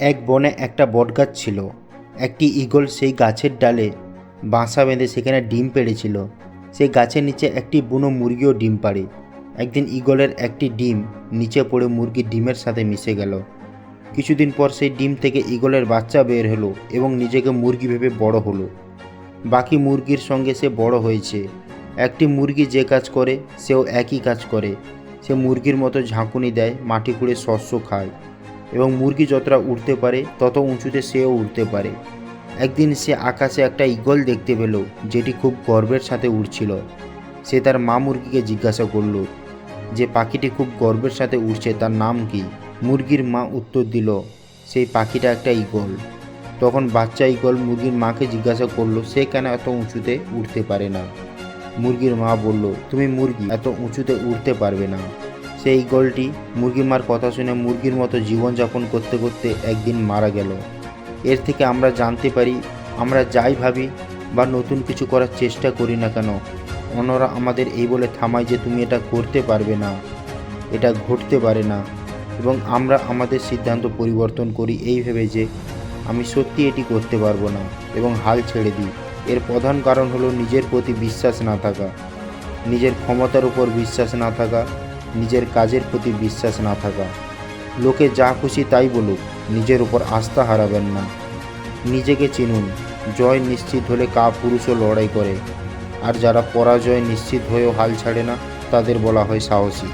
এক বনে একটা বটগাছ ছিল। একটি ঈগল সেই গাছের ডালে বাসা বেঁধে সেখানে ডিম পেড়েছিল। সেই গাছের নিচে একটি বুনো মুরগিও ডিম পাড়ে। একদিন ঈগলের একটি ডিম নিচে পড়ে মুরগির ডিমের সাথে মিশে গেল। কিছুদিন পর সেই ডিম থেকে ঈগলের বাচ্চা বের হলো এবং নিজেকে মুরগি ভেবে বড় হলো। বাকি মুরগির সঙ্গে সে বড় হয়েছে। একটি মুরগি যে কাজ করে, সেও একই কাজ করে। সে মুরগির মতো ঝাঁকুনি দেয়, মাটি খুঁড়ে শস্য খায়। এবং মুরগি যতটা উঠতে পারে, তত উঁচুতে সেও উঠতে পারে। একদিন সে আকাশে একটা ঈগল দেখতে পেল, যেটি খুব গর্বের সাথে উড়ছিল। সে তার মা মুরগিকে জিজ্ঞাসা করল যে, পাখিটি খুব গর্বের সাথে উড়ছে, তার নাম কি? মুরগির মা উত্তর দিল, সেই পাখিটা একটা ঈগল। তখন বাচ্চা ঈগল মুরগির মাকে জিজ্ঞাসা করল, সে কেন এত উঁচুতে উঠতে পারে না? মুরগির মা বলল, তুমি মুরগি, এত উঁচুতে উঠতে পারবে না। সেই গোলটি মুরগি মার কথা শুনে মুরগির মতো জীবনযাপন করতে করতে একদিন মারা গেল। এর থেকে আমরা জানতে পারি, আমরা যাই ভাবি বা নতুন কিছু করার চেষ্টা করি না কেন, অন্যরা আমাদের এই বলে থামায় যে তুমি এটা করতে পারবে না, এটা ঘটতে পারে না, এবং আমরা আমাদের সিদ্ধান্ত পরিবর্তন করি এই ভেবে যে আমি সত্যি এটি করতে পারব না এবং হাল ছেড়ে দিই। এর প্রধান কারণ হলো নিজের প্রতি বিশ্বাস না থাকা, নিজের ক্ষমতার উপর বিশ্বাস না থাকা নিজের কাজের প্রতি বিশ্বাস না থাকা। লোকে যা খুশি তাই বলুক, নিজের উপর আস্থা হারাবেন না। নিজেকে চিনুন, জয় নিশ্চিত হলে কা পুরুষও লড়াই করে। আর যারা পরাজয় নিশ্চিত হয়েও হাল ছাড়ে না, তাদের বলা হয় সাহসী।